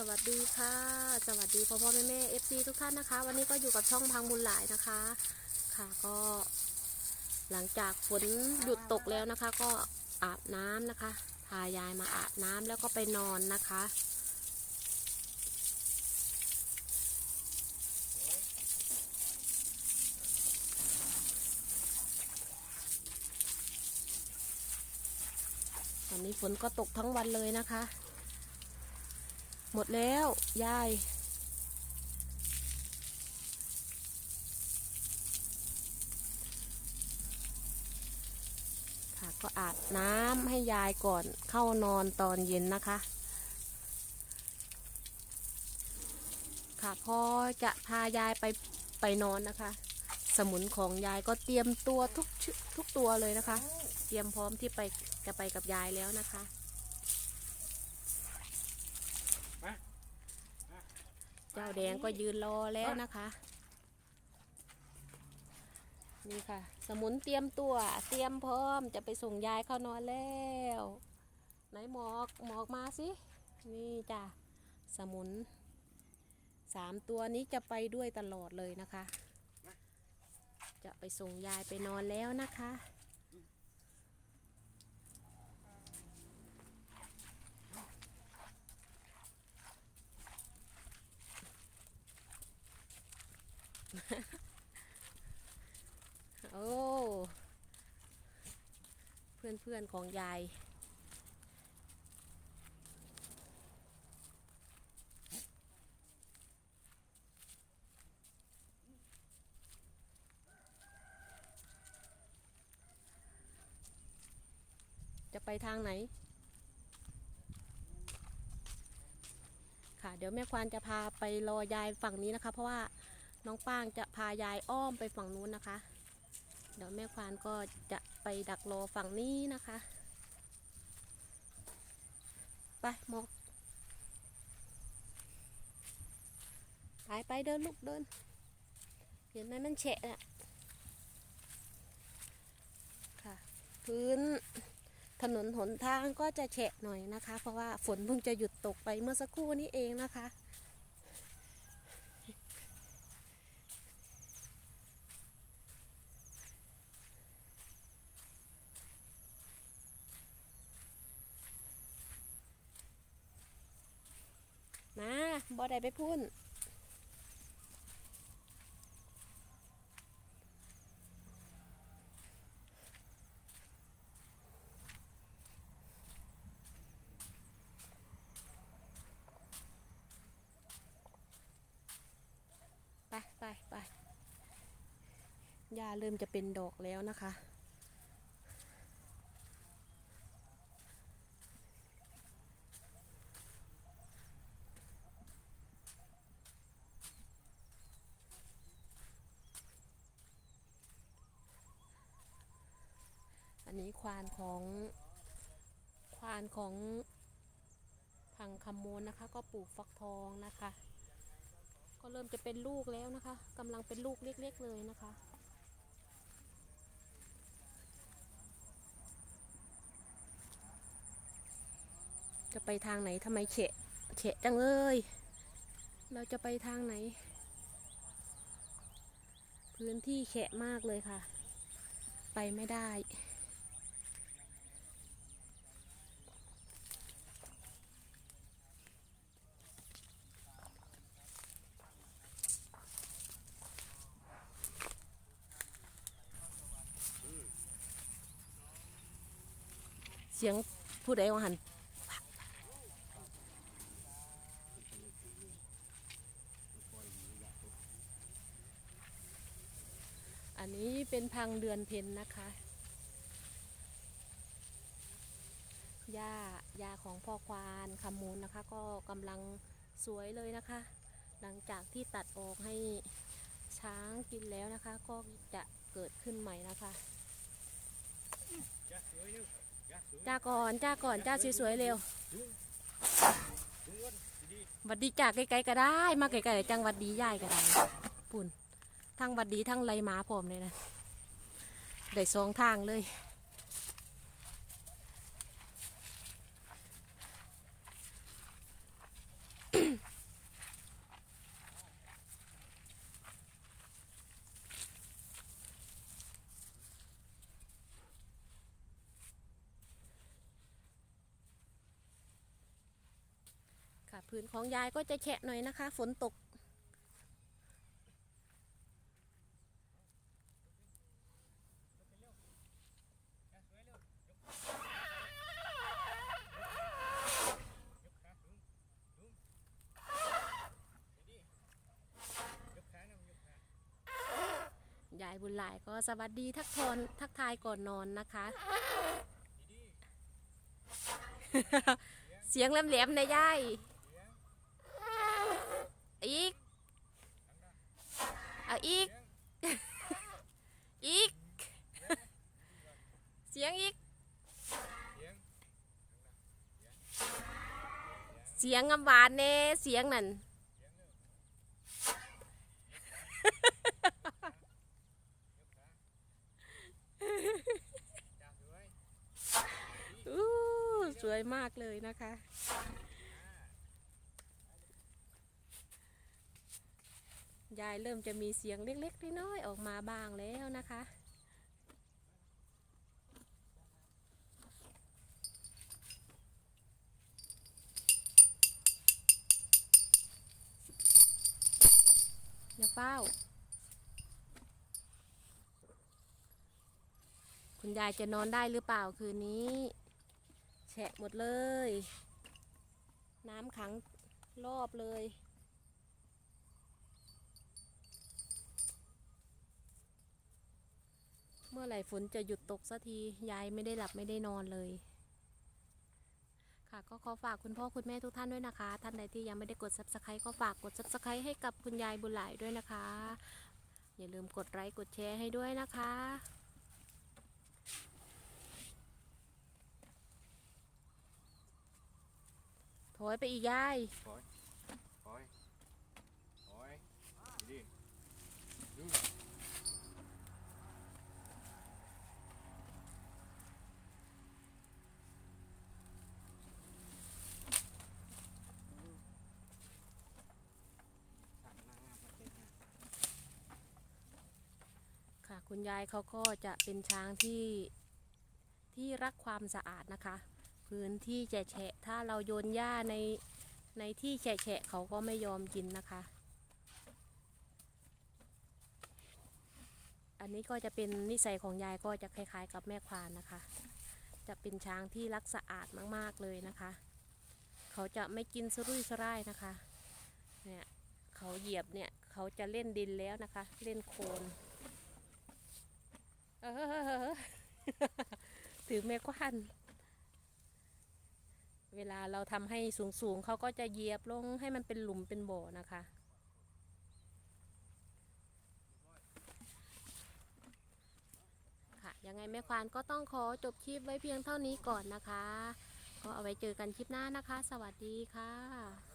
สวัสดีค่ะ สวัสดีพ่อพ่อแม่แม่เอฟซีทุกท่านนะคะ วันนี้ก็อยู่กับช่องพังบุญหลายนะคะ ค่ะก็ หลังจากฝนหยุดตกแล้วนะคะ ก็อาบน้ำนะคะพายายมาอาบน้ำแล้วก็ไปนอนนะคะวันนี้ฝนก็ตกทั้งวันเลยนะคะ หมดแล้ว ยาย ค่ะก็อาบน้ำให้ยายก่อนเข้านอนตอนเย็นนะคะ ค่ะพอจะพายายไปไปนอนนะคะ สมุนของยายก็เตรียมตัวทุกทุกตัวเลยนะคะ เตรียมพร้อมที่ไปจะไปกับยายแล้วนะคะ เจ้าแดงก็ยืนรอแล้วนะคะ นี่ค่ะ สมุนเตรียมตัว เตรียมพร้อมจะไปส่งยายเข้านอนแล้ว ไหนหมอกหมอกมาสิ นี่จ้ะสมุนสามตัวนี้จะไปด้วยตลอดเลยนะคะ จะไปส่งยายไปนอนแล้วนะคะ โอ้ เพื่อนเพื่อนของยาย จะไปทางไหน ค่ะ เดี๋ยวแม่ควานจะพาไปรอยายฝั่งนี้นะคะ เพราะว่า น้องป้างจะพายายอ้อมไปฝั่งนู้นนะคะ เดี๋ยวแม่ควานก็จะไปดักรอฝั่งนี้นะคะ ไปหมกไปไปเดินลูกเดิน เห็นไหมมันแฉะอะค่ะ พื้นถนนหนทางก็จะแฉะหน่อยนะคะ เพราะว่าฝนเพิ่งจะหยุดตกไปเมื่อสักครู่นี้เองนะคะ มา บ่ได้ไปพุ่นไปไปไปยาเริ่มจะเป็นดอกแล้วนะคะ นนี้ควานของควานของพังคำมูลนะคะ ก็ปลูกฟักทองนะคะ ก็เริ่มจะเป็นลูกแล้วนะคะกำลังเป็นลูกเล็กๆเลยนะคะจะไปทางไหนทำไมเฉะเฉะจังเลย เราจะไปทางไหน พื้นที่แฉะมากเลยค่ะ ไปไม่ได้ เสียงผู้ใดว่าหันอันนี้เป็นพังเดือนเพ็ญนะคะหญ้าหญ้าของพ่อควานคำมูลนะคะ ก็กำลังสวยเลยนะคะ หลังจากที่ตัดออกให้ช้างกินแล้วนะคะ ก็จะเกิดขึ้นใหม่นะคะ จ้าก่อนจ้าก่อนจ้าสวยๆเร็วหวัดดีจ้าไกลๆก็ได้ มาไกลๆจังหวัดดียายก็ได้ปุ่นทั้งหวัดดีทั้งไรหมาพร้อมเลยนะได้สองทางเลย ค่ะพื้นของยายก็จะแฉะหน่อยนะคะ ฝนตก ยายบุญหลายก็สวัสดีทักทอนทักทายก่อนนอนนะคะ เสียงแหลมๆนะยาย อีก เอาอีก อีก เสียงอีก เสียงงำหวานแน่เสียงนั่นอู้สวยมากเลยนะคะ ยายเริ่มจะมีเสียงเล็กๆน้อยๆออกมาบ้างแล้วนะคะ อย่าเป้า คุณยายจะนอนได้หรือเปล่าคืนนี้ แฉะหมดเลย น้ำขังรอบเลย เมื่อไหร่ฝนจะหยุดตกสักที ยายไม่ได้หลับไม่ได้นอนเลย ค่ะก็ขอฝากคุณพ่อคุณแม่ทุกท่านด้วยนะคะ ท่านใดที่ยังไม่ได้กด subscribe ก็ฝากกด subscribe ให้กับคุณยายบุญหลายด้วยนะคะ อย่าลืมกดไลค์กดแชร์ให้ด้วยนะคะถอยไปอีกยาย ถอยถอยถอยดีดู คุณยายเขาก็จะเป็นช้างที่ที่รักความสะอาดนะคะ พื้นที่แฉะถ้าเราโยนหญ้าในในที่แฉะเขาก็ไม่ยอมกินนะคะ อันนี้ก็จะเป็นนิสัยของยายก็จะคล้ายๆ กับแม่ควานนะคะ จะเป็นช้างที่รักสะอาดมากๆเลยนะคะ เขาจะไม่กินสรุ่ยสร่ายนะคะ เนี่ยเขาเหยียบเนี่ยเขาจะเล่นดินแล้วนะคะ เล่นโคลน เออถือแม่กวานเวลาเราทำให้สูงๆเขาก็จะเหยียบลงให้มันเป็นหลุมเป็นบ่อนะคะค่ะยังไงแม่ควานก็ต้องขอจบคลิปไว้เพียงเท่านี้ก่อนนะคะ ก็เอาไว้เจอกันคลิปหน้านะคะ สวัสดีค่ะ